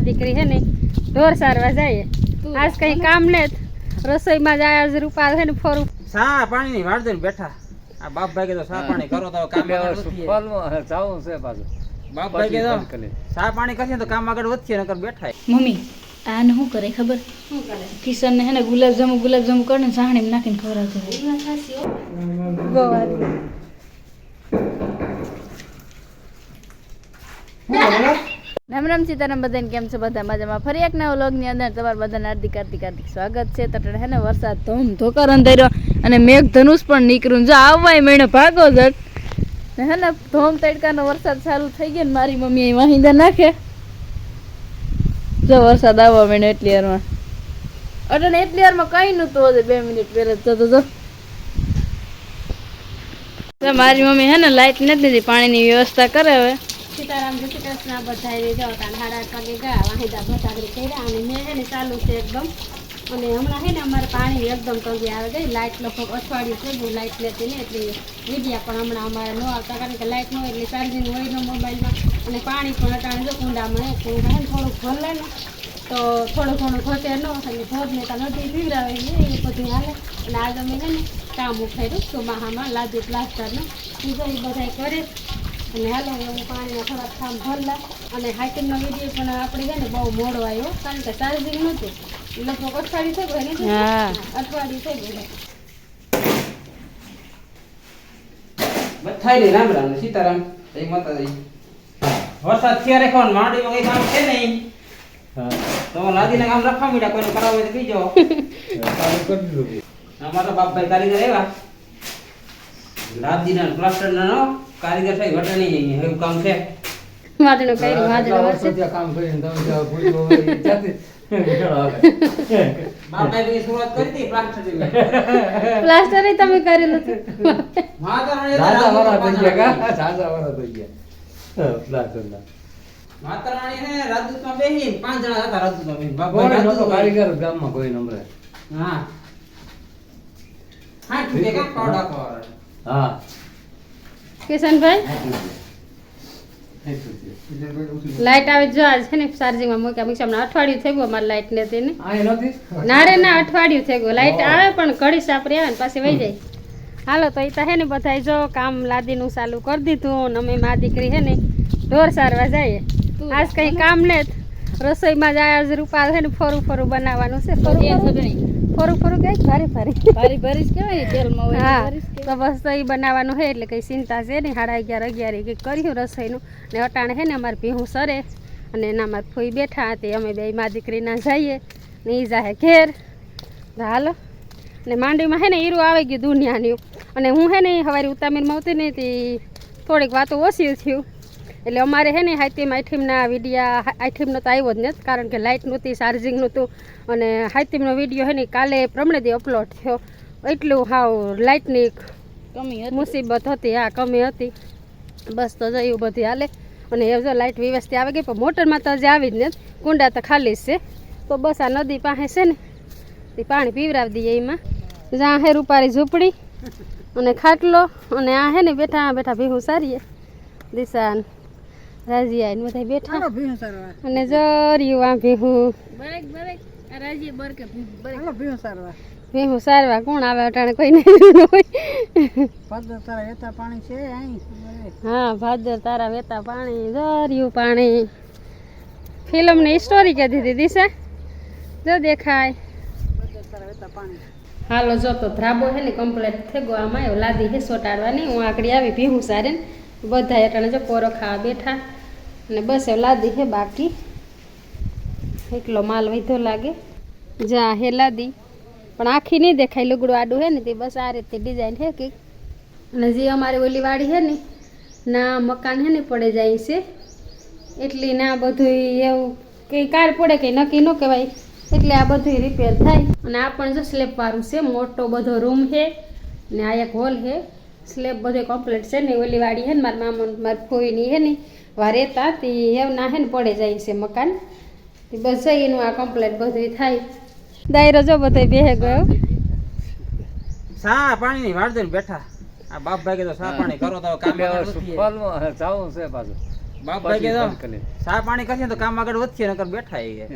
માં દીકરી હે ને ઢોર સારવા જાય. આજ કઈ કામ ને રસોઈમાં જાય આજ રૂપાલ હે ને ફરું. સા પાણી ની વાળજો ને બેઠા. આ બાપભાઈ કે તો સા પાણી કરો તો કામ આગળ. જાવું છે પાછું. બાપભાઈ કે તો સા પાણી કરશે તો કામ આગળ વધશે નકર બેઠા મમ્મી આને શું કરે ખબર? શું કરે? કિશન ને હે ને ગુલાબજાંબુ ગુલાબજાંબુ ગુલાબ જાંબુ કરીને સાહણી નાખીને ખવડાવતો ગોવા રામ રામ સીતારામ, બધાને કેમ છે? બધા મજામાં. ફરી એક નવા વ્લોગની અંદર તમારું બધાને હાર્દિક હાર્દિક હાર્દિક સ્વાગત છે. તટડે હે ને, વરસાદ ધૂમ ધોકર અંધેરો અને મેઘ ધનુષ પણ નીકળ્યું. જો આવવાય મેળે ભાગો જટ. ને હે ને, ધોમ તડકાનો વરસાદ ચાલુ થઈ ગયો ને, મારી મમ્મી અહીં વાહિંદા નાખે. જો વરસાદ આવવા મેળે એટલી વારમાં. અટલે, એટલી વારમાં કઈ નહોતું હજુ બે મિનિટ પહેલા જ તો. જો મારી મમ્મી હે ને, લાઈટ નથી દીધી પાણીની વ્યવસ્થા કરે હવે. સીતારામ જય શ્રી કૃષ્ણ બધા જાઓ તાન હાડા આઠ વાગે ગયા વાહિદા ભટાગરી કર્યા અને મેં છે ને ચાલુ છે એકદમ. અને હમણાં છે ને અમારે પાણી એકદમ તંગી આવે ગઈ લાઇટ લગભગ અઠવાડિયું થઈ ગયું લાઇટ લેતી ને એટલે વિદ્યા પણ હમણાં અમારે ન આવતા કારણ કે લાઇટ ન હોય એટલે ચાર્જિંગ હોય ન મોબાઈલમાં. અને પાણી પણ અટાણે જો કુંડામાં કુંડા થોડુંક ભરલે ને, તો થોડું ઘણું ઘટે ન અને ભર ને તો નથી પીવડાવે એ બધું હાલે. અને આજ મેં છે ને કામ ઉઠાડ્યું ચોમાહામાં લાદુ પ્લાસ્ટરનું એ બધા કરે. અને હાલો હું પાણીમાં થોડાક કામ ભરલા અને હાઇકિંગનો વીડિયો પણ આપણે છે ને બહુ મોડો આવ્યો કારણ કે ચાર્જિંગ નહોતું. લગભગ અઠવાડિયું થઈ ગયું ને? અઠવાડિયું થઈ ગયું. બધાય ને રામ રામ ને સીતારામ. જય માતાજી. વરસાદ થયા રેખો ને કઈ કામ છે નહીં. તો લાદીના કામ રખવા મીડા કોઈને કરાવે તો કીજો અમારા બાપભાઈ કારીગર આવ્યા લાદીના પ્લાસ્ટરના નો. કારીગર થઈ ઘટે નહીં જઈએ એવું કામ છે? વાદળો કર્યું વાદળો વર્ષે કામ કરીને તમે શરૂઆત કરી હતી પ્લાસ્ટર તમે કરેલું હતું. કારીગર ગામમાં કોઈ નંબરે. હા. હા ઠીક છે કામ પાવડા ખવાવાળા. હા કિશનભાઈ? છે. લાઇટ આવે જો આજ છે ને ચાર્જિંગમાં મૂક્યા. મૂક્યા હમણાં અઠવાડિયું થઈ ગયું અમારે લાઈટ નથી ને ના રે ના અઠવાડિયું થઈ ગયું લાઇટ આવે પણ ઘડી સાપરી આવે ને પાછી વહી જાય. હાલો તો એ તો હે ને બધા જો કામ લાદીનું ચાલુ કરી દીધું અને અમે મા દીકરી હે ને ઢોર સારવા જઈએ. આજ કંઈ કામ ને રસોઈમાં જાય આજ રૂપા હે ને ફરું ફરું બનાવવાનું છે. ફરું ફરું ફરું કે ગઈ ભારે ભારે ભારી ભરીશ કેવાય તેલમાં હા તો બસ તો એ બનાવવાનું છે એટલે કંઈ ચિંતા છે ને સાડા અગિયાર અગિયાર કંઈક કર્યું રસોઈનું. ને અટાણે છે ને અમારે ભીહું સરે. અને એના અમારે ફોઈ બેઠા હતી અમે બે મા દીકરીના જઈએ. ને એ જાહે ઘેર. હાલો. ને માંડવીમાં છે ને ઈરું આવી ગયું દુનિયાની. અને હું છે ને સવારે ઉતામીરમાં આવતી ને તે થોડીક વાતો ઓછી થયું. એટલે અમારે છે ને હાઈતીમ આઈઠીમના વિડીયા આઈઠીમનો તો આવ્યો જ નથી કારણ કે લાઇટ નહોતી ચાર્જિંગ નહોતું. અને હાઈતીમનો વીડિયો છે ને કાલે પ્રમણે દી અપલોડ થયો. એટલું હાવ લાઇટની કમી મુસીબત હતી હા કમી હતી. બસ તો જો એવું બધી હાલે. અને એ જો લાઇટ વ્યવસ્થિત આવી ગઈ પણ મોટરમાં તો હજી આવી જ નથી. કુંડા તો ખાલી જ છે. તો બસ આ નદી પાસે છે ને તે પાણી પીવરાવી દઈએ એમાં. જ્યાં હે રૂપારી ઝૂંપડી અને ખાટલો અને આ હે ને બેઠા બેઠા ભીહું સારીએ. દિશાન. રાજીયા ને બધા બેઠા. અને જર્યું આ ભીહું બરેક બરેક. આ રાજી બરકે. બરેક ભીહું સારવા. કોણ આવે? અટાણે કોઈ નહીં હોય. હા ભાદર તારા વેતા પાણી દરિયું પાણી. ફિલ્મની સ્ટોરી કીધી હતી દિશા જો દેખાય. હાલો જો તો ધ્રાબો હે ને કમ્પ્લેટ થઈ ગયો. આમાં એવું લાદી હે સોટાડવાની. હું આકડી આવી ભીહું સારે ને બધા એટલે જો કોરો ખાવા બેઠા. અને બસ એ લાદી છે બાકી. એકલો માલ વધો લાગે. જા હે લાદી. પણ આખી નહીં દેખાય લુગડું આડું હે ને તે બસ આ રીતે ડિઝાઇન હે કે. અને જે અમારી ઓલી વાડી હે ને, ના મકાન છે ને પડે જાય છે. એટલી ના બધું એવું કંઈ કાર પડે કંઈ નક્કી ન કહેવાય. એટલે આ બધું રિપેર થાય. અને આ પણ જો સ્લેપવાળું છે, મોટો બધો રૂમ છે ને આ એક હોલ છે સ્લેબ બધો કમ્પ્લીટ છે ને ઓલી વાડી હે ને મારા મામા મારા ફોઈની હે ને વા રહેતા તે એવું ના પડે જાય છે મકાન. તે બસ એનું આ કમ્પ્લીટ બધું થાય. દાયરો જો બધો બેહે ગયો. સા પાણી ની વાળજો ને બેઠા. આ બાપભાઈ કે તો સા પાણી કરો તો કામ. સુફળમાં જાવું છે પાછું. બાપભાઈ કે પછી તો બંધ પાણી કરશે તો કામ આગળ વધશે નકર બેઠા એ.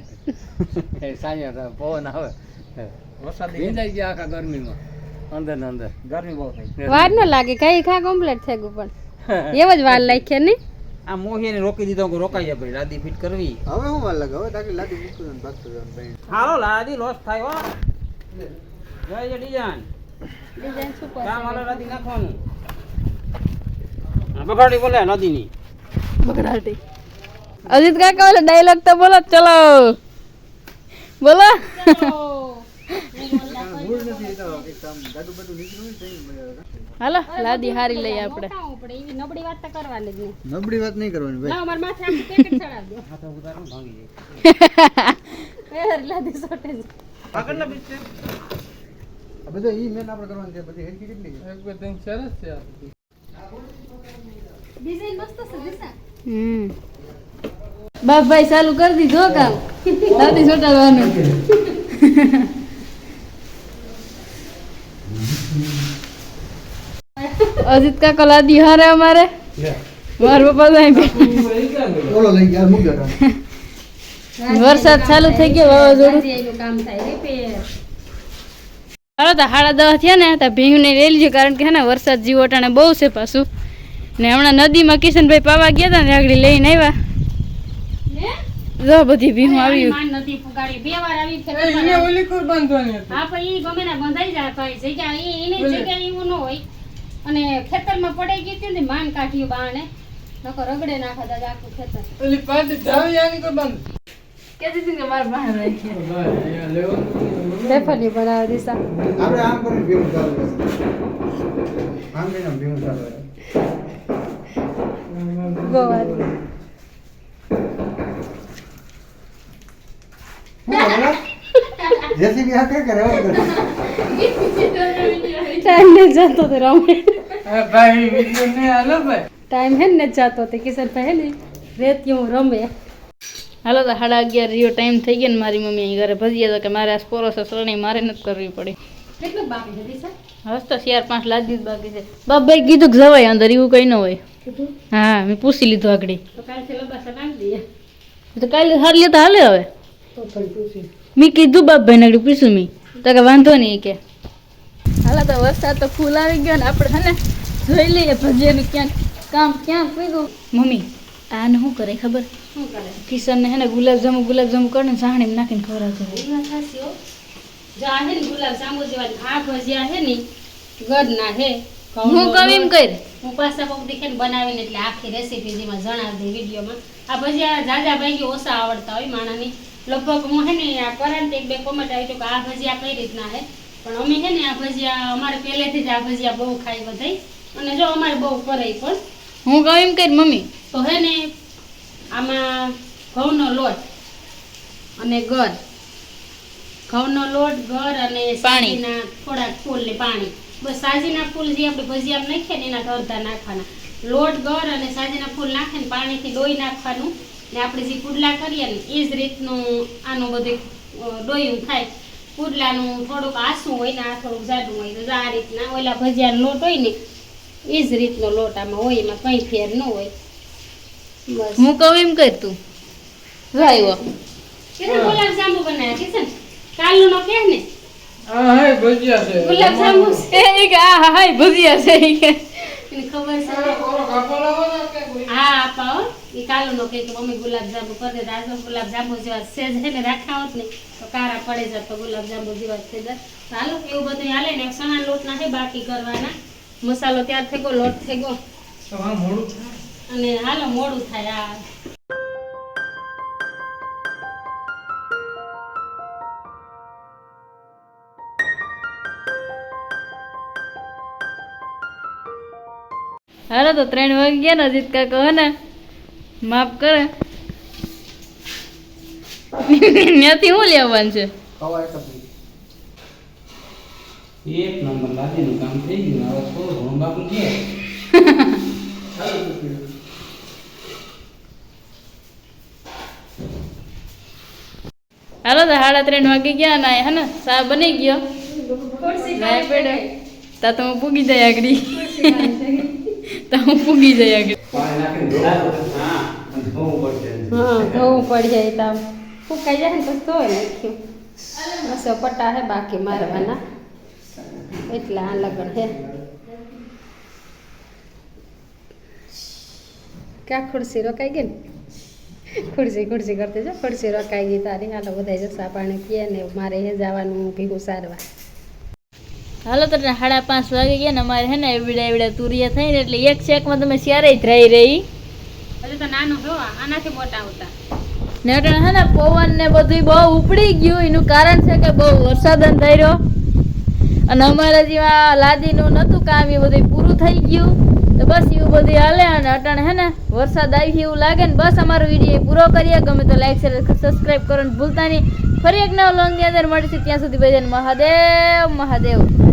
સાંજે પવન આવે. વરસાદ ભીંજાઈ ગયા આખા ગરમીમાં. અંદર ને અંદર. ગરમી બહુ થઈ વાર ન લાગે કઈ ખા કમ્પ્લીટ થઈ ગયું પણ. એવો જ વાર લાગે ને? આ મોહીને રોકી દીધો કે રોકાઈ જાય ભાઈ લાદી ફિટ કરવી. હવે હું વાર લાગે? હવે તાકી લાદી મૂકતું ને ભાગતો જવાનું ભાઈ. હાલો લાદી લોસ થાય હો. જય જય ડિઝાઇન ડિઝાઇન શું કામ હાલો લાદી નાખવાનું. બગાડી બોલે લાદીની બગડાટી અજીત કાકા ઓલો ડાયલોગ તો બોલો ચલો. બોલો મૂળ નથી એ તો એક કામ ગાડું બાડું નીકળ્યું હોય ને તો ઈ હાલો લાદી હારી લઈ આપણે. આપણે પડે એવી નબળી વાત તો કરવાની જ નહીં નબળી વાત નહીં કરવાની ભાઈ. ના અમાર માથે આખું પેકેટ ચડાવ દો આ તો ઉતારો ભાંગી જાય. એ લાદી શોર્ટેજ આગળના બીજ છે. આ ઈ મેન આપણે કરવાનું છે બધી હેરકી કેટલી છે? ડિઝાઇન મસ્ત છે દિશા. હમ. બાપભાઈ ચાલુ કરી દીધો કામ. દાદી ચોટાડવાનું અજીત કાકા લાદી હારે અમારે. મારા પપ્પા તો અહીં ઓલો લઈ ગયા મૂક્યો વરસાદ ચાલુ થઈ ગયો વાવાઝોડું. કામ થાય રિપેર હાલો તો સાડા દસ થયા ને તો ભીંગને લઈ લીધું કારણ કે હે ને વરસાદ જીવો અટાણે બહુ છે પાછું. ને હમણાં નદીમાં કિશનભાઈ પાવા ગયા હતા ને આગળ લઈને આવ્યા. જો બધી ભીમ આવી. માંડ નથી પુગાડી. બે વાર આવી ખેતરમાં હા પણ ઈ ગમે ના બંધાઈ જાય ભાઈ જગ્યા ઈ એની જગ્યા એવું ન હોય. અને ખેતરમાં પડાઈ ગઈ હતી ને માન કાઢ્યું બાણે. નકો રગડે નાખા દાદા આખું ખેતર. કહેતી હતી કે મારા બહાર રાખી. પેપરની બનાવે દીસા આપણે આમ કરીને ભીમ ચાલુ આમ કરીને ભીમ ચાલુ રહેશે. ગોવાની હું બોલો? JCB હાકે કે રહેવા દે? ટાઈમ ને જતો તો રમે. ટાઈમ હે ને જતો તે કિશન ભાઈ ને રેતિયું રમે. હાલો તો સાડા અગિયાર રહ્યો ટાઈમ થઈ ગયો ને મારી મમ્મી અહીં ઘરે ભજીએ તો કે મારે આ સ્પોરો છે સરણી મારે નથી કરવી પડી. કેટલું બાકી છે હસ તો ચાર પાંચ લાદી જ બાકી છે. બાપભાઈ કીધું કે જવાય અંદર એવું કંઈ ન હોય. હા મેં પૂછી લીધું આગળ. તો તો કાલે હાર લે તો હાલે હવે. તો મેં કીધું બાપભાઈ નગડી પૂછું મેં. તો કે વાંધો નહીં કે. હાલા તો વરસાદ તો ફૂલ આવી ગયો ને આપણે હે ને જોઈ લઈએ ભજીયાનું ક્યાંક કામ ક્યાં પીગું મમ્મી આને શું કરે ખબર? શું કરે? કિશનને હે ને ગુલાબજાંબુ ગુલાબજાંબુ કરીને સાહણીમાં નાખીને ખવડાવતો એ વાત સાચી હો. જો આ હે ને ગુલાબ જાંબુ જેવા આ ભજીયા હે ને ગઢના હે હું કહું એમ કર. હું પાછા પગ દેખે ને બનાવીને એટલે આખી રેસીપી જેમાં જણાવી દે વિડીયોમાં. આ ભજીયા જાજા ભાઈ ઓછા આવડતા હોય માણાની. લગભગ હું હે ને આ એક બે કોમેન્ટ આવી તો કે આ ભજીયા કઈ રીતના હે? પણ અમે હે ને આ ભજીયા અમારે પહેલેથી જ આ ભજીયા બહુ ખાઈ બધાય. અને જો અમારે બહુ કરે પણ. હું કહું એમ કર મમ્મી. તો હે ને આમાં ઘઉંનો લોટ અને ગર. ઘઉંનો લોટ ગર અને પાણીના સાજીના થોડાક ફૂલ ને પાણી. બસ સાજીના ફૂલ જે આપણે ભજીયા નાખીએ ને એના અડધા નાખવાના. લોટ ગર અને સાજીના ફૂલ નાખીને પાણીથી ડોઈ નાખવાનું. ને આપણે જે કુડલા કરીએ ને એ જ રીતનું આનું બધું ડોયું થાય. કુડલાનું થોડુંક આસું હોય ને આ થોડુંક જાડું હોય તો આ રીતના ઓલા ભજીયાનો લોટ હોય ને એ જ રીતનો લોટ આમાં હોય એમાં કંઈ ફેર ન હોય. બસ. હું કહું એમ કરતું તું. જો આવ્યો કિશન ગુલાબ જાંબુ બનાવ્યા કિશન કાલનો નો? કે ને? ગુલાબ જાંબુ છે એ કે આ હા હા ભજીયા છે કે. ખબર છે? હા આપા હો નો કે મમ્મી ગુલાબજાંબુ કરી દે. આજ ગુલાબ જેવા સેજ હે ને? રાખ્યા હોત ને તો કારા પડે જાત તો ગુલાબજાંબુ જેવા થઈ જાત હાલો એવું બધું હાલે ને સણા લોટના હે બાકી કરવાના. મસાલો તૈયાર થઈ ગયો લોટ થઈ ગયો. અને હાલો મોડું થાય આ. હાલો તો ત્રણ વાગ્યા ગયા ને અજીત કાકા હે ને? માફ કરે. ત્યાંથી શું લેવાનું છે. એક નંબર લાદીનું કામ થઈ ગયું હવે થોડું ઘણું બાકી છે. હાલો તો સાડા ત્રણ વાગે ગયા ના હે ને? સા બની ગયો? તા તો હું પૂગી જાય આગળ. તો હું પૂગી જાય આગળ. હા ધોવું પડી જાય તો ફૂંકાઈ જાય ને પછી ધોઈ નાખ્યું. બસ પટ્ટા હે બાકી મારવાના. એટલા આ લગણ હે. ક્યાં ખુરશી રોકાઈ ગઈ ને? ખુરશી ખુરશી કરતી જો. ખુરશી રોકાઈ ગઈ તારી. હાલો બધા જસા પાણી પીએ ને મારે હે જવાનું ભીગું સારવા. હાલો તો સાડા પાંચ વાગે ગયા ને અમારે હે ને એવડા એવડા તુરિયા થઈ ને એટલે એક શેકમાં તમે ક્યારે જ રહી રહી. પવન ને બધું બહુ ઉપડી ગયું, એનું કારણ છે કે બહુ વરસાદ અંધાર્યો અને અમારા જેવા લાદીનું નહોતું કામ, એ બધું પૂરું થઈ ગયું. તો બસ એવું બધું હાલે અને અટાણે હે ને, વરસાદ આવી એવું લાગે ને, બસ અમારો વીડિયો પૂરો કરીએ. ગમે તો લાઈક શેર સબસ્ક્રાઈબ ને ભૂલતા નહીં. ફરી એક નવ લોંગની અંદર મળીશું. ત્યાં સુધી બધાને મહાદેવ મહાદેવ.